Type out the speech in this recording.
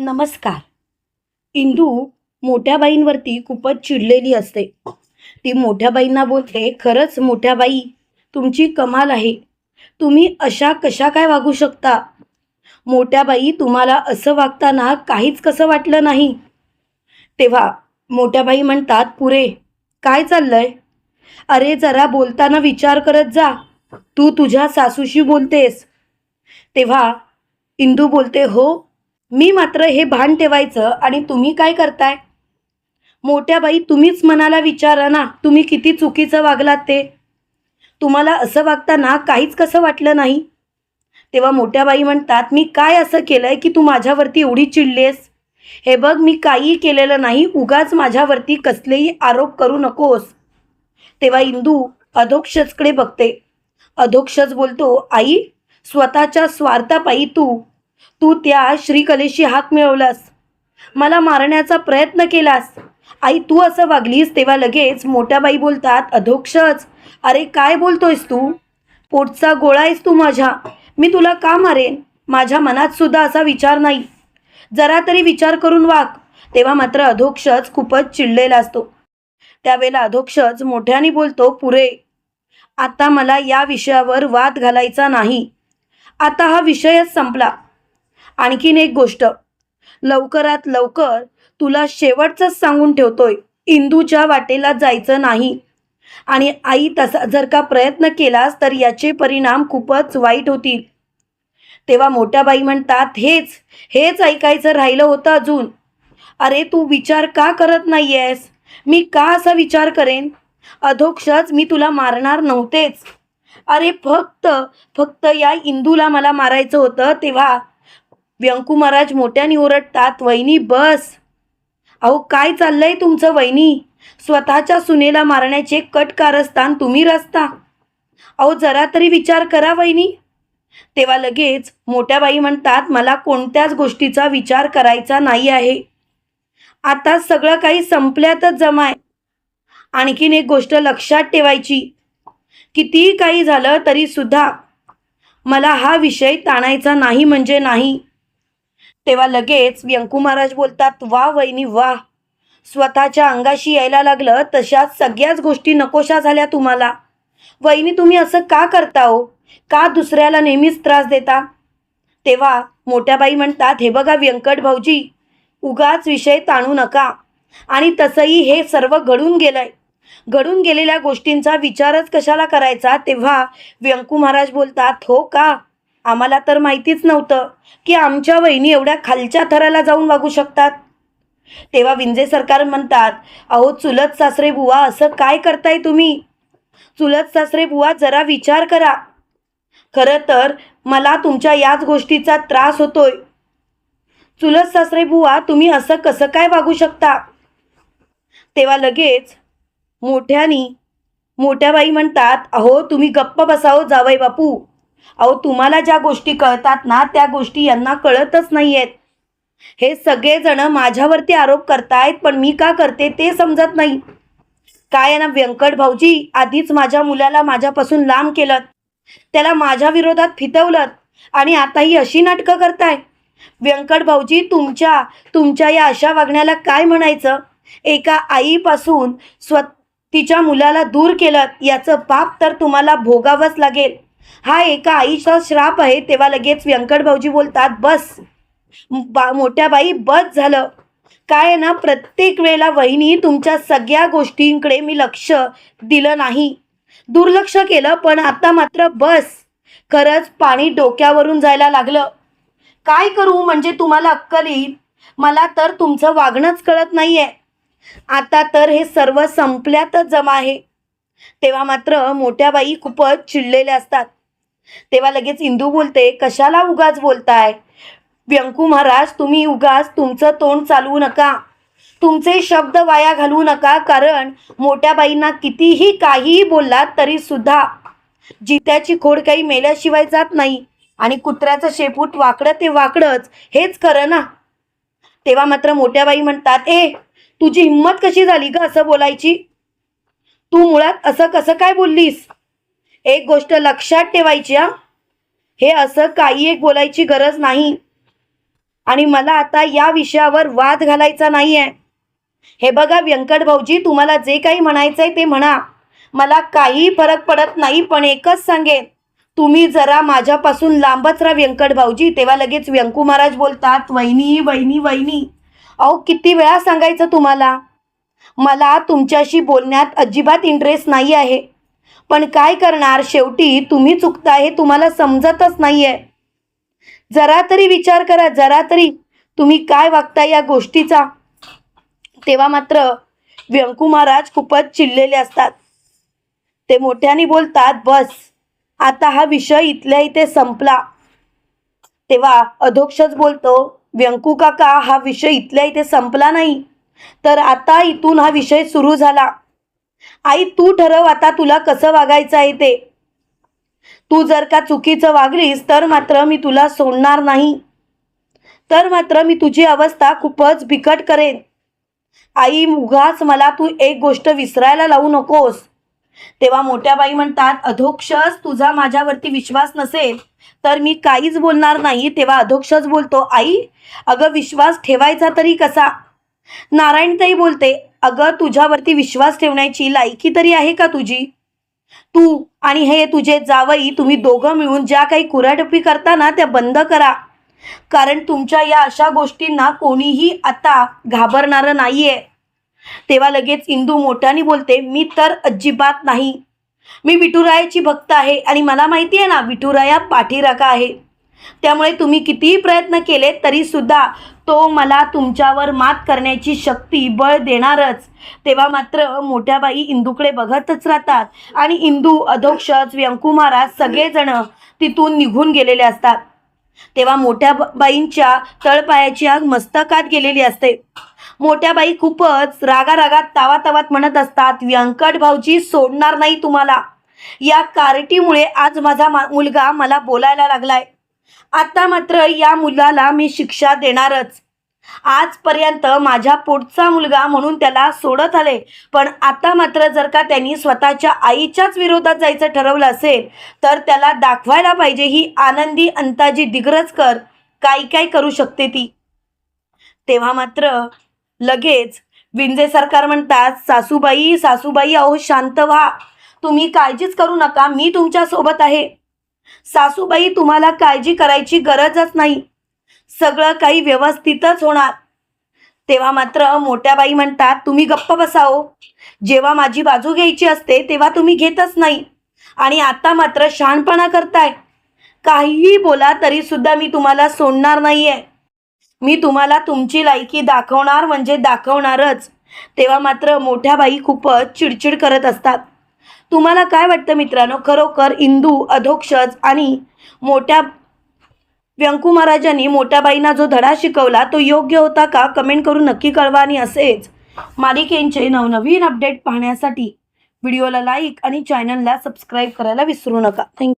नमस्कार. इंदू मोठ्या बाईंवरती खूपच चिडलेली असते. ती मोठ्या बाईंना बोलते खरंच मोठ्या बाई तुमची कमाल आहे. तुम्ही अशा कशा काय वागू शकता? मोठ्या बाई तुम्हाला असं वागताना काहीच कसं वाटलं नाही. तेव्हा मोठ्या बाई म्हणतात पुरे काय चाललंय? अरे जरा बोलताना विचार करत जा. तू तुझ्या सासूशी बोलतेस. तेव्हा इंदू बोलते हो मी मात्र हे भान ठेवायचं आणि तुम्ही काय करताय? मोठ्या बाई तुम्हीच मनाला विचारा ना तुम्ही किती चुकीचं वागलात ते. तुम्हाला असं वागताना काहीच कसं वाटलं नाही? तेव्हा मोठ्या बाई म्हणतात मी काय असं केलंय की तू माझ्यावरती एवढी चिडलेस हे बघ मी काहीही केलेलं नाही उगाच माझ्यावरती कसलेही आरोप करू नकोस. तेव्हा इंदू अधोक्षजकडे बघते. अधोक्षज बोलतो आई स्वतःच्या स्वार्थापायी तू तू त्या श्रीकलेशी हात मिळवलास. मला मारण्याचा प्रयत्न केलास. आई तू असं वागलीस तेव्हा लगेच मोठ्या बाई बोलतात अधोक्षच. अरे काय बोलतोयस तू? पोटचा गोळा आहेस तू माझ्या. मी तुला का मारेन? माझ्या मनात सुद्धा असा विचार नाही. जरा तरी विचार करून वाग. तेव्हा मात्र अधोक्षच खूपच चिडलेला असतो. त्यावेळेला अधोक्षच मोठ्याने बोलतो पुरे आता मला या विषयावर वाद घालायचा नाही. आता हा विषयच संपला. आणखीन एक गोष्ट. लवकरात लवकर तुला शेवटचंच सांगून ठेवतोय इंदूच्या वाटेला जायचं नाही. आणि आई तसा जर का प्रयत्न केलास तर याचे परिणाम खूपच वाईट होतील. तेव्हा मोठ्या बाई म्हणतात हेच हेच ऐकायचं राहिलं होतं अजून. अरे तू विचार का करत नाहीयेस? मी का असा विचार करेन? अधोक्षच मी तुला मारणार नव्हतेच. अरे फक्त फक्त या इंदूला मला मारायचं होतं तेव्हा व्यंकू महाराज मोठ्याने ओरडतात वहिनी बस. अहो काय चाललंय तुमचं वहिनी? स्वतःच्या सुनेला मारण्याचे कट कारस्थान तुम्ही रचता. अहो जरा तरी विचार करा वहिनी. तेव्हा लगेच मोठ्या बाई म्हणतात मला कोणत्याच गोष्टीचा विचार करायचा नाही आहे. आता सगळं काही संपल्यातच जमाय आणखीन एक गोष्ट लक्षात ठेवायची. कितीही काही झालं तरी सुद्धा मला हा विषय ताणायचा नाही म्हणजे नाही. तेव्हा लगेच व्यंकू महाराज बोलतात वा वहिनी वा. स्वतःच्या अंगाशी यायला लागलं तशा सगळ्याच गोष्टी नकोशा झाल्या तुम्हाला. वहिनी तुम्ही असं का करता हो? का दुसऱ्याला नेहमीच त्रास देता? तेव्हा मोठ्या बाई म्हणतात हे बघा व्यंकट भाऊजी उगाच विषय ताणू नका. आणि तसंही हे सर्व घडून गेलंय. घडून गेलेल्या गोष्टींचा विचारच कशाला करायचा तेव्हा व्यंकू महाराज बोलतात हो का? आम्हाला तर माहितीच नव्हतं की आमच्या वहिनी एवढ्या खालच्या थराला जाऊन वागू शकतात. तेव्हा विंजे सरकार म्हणतात अहो चुलत सासरे बुवा असं काय करताय तुम्ही? चुलत सासरे बुवा जरा विचार करा. खरं तर मला तुमच्या याच गोष्टीचा त्रास होतोय. चुलत सासरे बुवा तुम्ही असं कसं काय वागू शकता? तेव्हा लगेच मोठ्यानी मोठ्या बाई म्हणतात अहो तुम्ही गप्प बसावं जावई बापू. अहो तुम्हाला ज्या गोष्टी कळतात ना त्या गोष्टी यांना कळतच नाही आहेत हे सगळेजण माझ्यावरती आरोप करतायत पण मी का करते ते समजत नाही. काय आहे ना व्यंकट भाऊजी आधीच माझ्या मुलाला माझ्यापासून लांब केलं. त्याला माझ्या विरोधात फितवलं आणि आता ही अशी नाटकं करताय. व्यंकट भाऊजी तुमच्या तुमच्या या अशा वागण्याला काय म्हणायचं? एका आईपासून स्व तिच्या मुलाला दूर केलं याचं पाप तर तुम्हाला भोगावंच लागेल. हा एका आईचा श्राप आहे तेव्हा लगेच व्यंकट भाऊजी बोलतात बस बा मोठ्या बाई बस झालं. काय आहे ना प्रत्येक वेळेला वहिनी तुमच्या सगळ्या गोष्टींकडे मी लक्ष दिलं नाही. दुर्लक्ष केलं पण आता मात्र बस. खरंच पाणी डोक्यावरून जायला लागलं. काय करू म्हणजे तुम्हाला अक्कल येईल. मला तर तुमचं वागणंच कळत नाही आहे आता तर हे सर्व संपल्यातच जमा आहे. तेव्हा मात्र मोठ्या बाई खूपच चिडलेल्या असतात. तेव्हा लगेच इंदू बोलते कशाला उगाच बोलताय? व्यंकू महाराज तुम्ही उगाच तुमचं तोंड चालवू नका. तुमचे शब्द वाया घालवू नका कारण मोठ्या बाईंना कितीही काहीही बोललात तरी सुद्धा जित्याची खोड काही मेल्याशिवाय जात नाही आणि कुत्र्याचं शेपूट वाकडं ते वाकडंच हेच खरं ना? तेव्हा मात्र मोठ्या बाई म्हणतात ए तुझी हिंमत कशी झाली ग असं बोलायची? तू मुळात असं कसं काय बोललीस? एक गोष्ट लक्षात ठेवायची हा. हे असं काही एक बोलायची गरज नाही. आणि मला आता या विषयावर वाद घालायचा नाही आहे हे बघा व्यंकट भाऊजी तुम्हाला जे काही म्हणायचं आहे ते म्हणा. मला काही फरक पडत नाही पण एकच सांगेन. तुम्ही जरा माझ्यापासून लांबच राहा व्यंकट भाऊजी तेव्हा लगेच व्यंकू महाराज बोलतात वहिनी वहिनी वहिनी. अहो किती वेळा सांगायचं तुम्हाला? मला तुमच्याशी बोलण्यात अजिबात इंटरेस्ट नाही आहे पण काय करणार? शेवटी तुम्ही चुकता हे तुम्हाला समजतच नाहीये. जरा तरी विचार करा जरा तरी. तुम्ही काय वागता या गोष्टीचा? तेव्हा मात्र व्यंकू महाराज खूपच चिडलेले असतात. ते मोठ्याने बोलतात बस आता हा विषय इथल्या इथे संपला. तेव्हा अधोक्षच बोलतो व्यंकू काका हा विषय इथल्या इथे संपला नाही. तर आता इथून हा विषय सुरू झाला. आई तू ठरव आता तुला कसं वागायचं आहे ते. तू जर का चुकीचं वागलीस तर मात्र मी तुला सोडणार नाही. तर मात्र मी तुझी अवस्था खूपच बिकट करेन. आई उगाच मला तू एक गोष्ट विसरायला लावू नकोस. तेव्हा मोठ्या बाई म्हणतात अधोक्षच तुझा माझ्यावरती विश्वास नसेल तर मी काहीच बोलणार नाही. तेव्हा अधोक्षच बोलतो आई अगं विश्वास ठेवायचा तरी कसा? नारायणताई बोलते अगं तुझ्यावरती विश्वास ठेवण्याची लायकी तरी आहे का तुझी? तू आणि हे तुझे जावई तुम्ही दोघं मिळून ज्या काही कुराटपी करता ना त्या बंद करा. कारण तुमच्या या अशा गोष्टींना कोणीही आता घाबरणारं नाहीये. तेव्हा लगेच इंदू मोठ्याने बोलते मी तर अजिबात नाही. मी विठुरायाची भक्त आहे आणि मला माहिती आहे ना विठुराया पाठीराखा आहे. त्यामुळे तुम्ही कितीही प्रयत्न केले तरी सुद्धा तो मला तुमच्यावर मात करण्याची शक्ती बळ देणारच. तेव्हा मात्र मोठ्या बाई इंदूकडे बघतच राहतात. आणि इंदू अधोक्षज व्यंकुमाराज सगळेजण तिथून निघून गेलेले असतात. तेव्हा मोठ्या बाईंच्या तळपायाची आग मस्तकात गेलेली असते. मोठ्या बाई खूपच रागारागात तावातावात म्हणत असतात व्यंकट भाऊजी सोडणार नाही तुम्हाला. या कार्टीमुळे आज माझा मुलगा मला बोलायला लागलाय. आता मात्र या मुलाला मी शिक्षा देणारच. आजपर्यंत माझ्या पोटचा मुलगा म्हणून त्याला सोडत आले. पण आता मात्र जर का त्यांनी स्वतःच्या आईच्याच विरोधात जायचं ठरवलं असेल तर त्याला दाखवायला पाहिजे ही आनंदी अंताजी दिग्रजकर काय काय करू शकते ती. तेव्हा मात्र लगेच विंजे सरकार म्हणतात सासूबाई सासूबाई अहो शांत व्हा. तुम्ही काळजीच करू नका. मी तुमच्यासोबत आहे. सासूबाई तुम्हाला काळजी करायची गरजच नाही. सगळं काही व्यवस्थितच होणार. तेव्हा मात्र मोठ्या बाई म्हणतात तुम्ही गप्प बसाओ हो. जेव्हा माझी बाजू घ्यायची असते तेव्हा तुम्ही घेतच नाही. आणि आता मात्र शहाणपणा करताय. काहीही बोला तरी सुद्धा मी तुम्हाला सोडणार नाहीये. मी तुम्हाला तुमची लायकी दाखवणार म्हणजे दाखवणारच. तेव्हा मात्र मोठ्या बाई खूपच चिडचिड करत असतात. तुम्हाला काय वाटतं मित्रांनो? खरोखर इंदू अधोक्षज आणि मोठ्या व्यंकू महाराजांनी मोठ्याबाईंना जो धडा शिकवला तो योग्य होता का? कमेंट करून नक्की कळवा आणि असेच मालिकेंचे नवनवीन अपडेट पाहण्यासाठी व्हिडिओला लाईक आणि चॅनलला सबस्क्राईब करायला विसरू नका. थँक्यू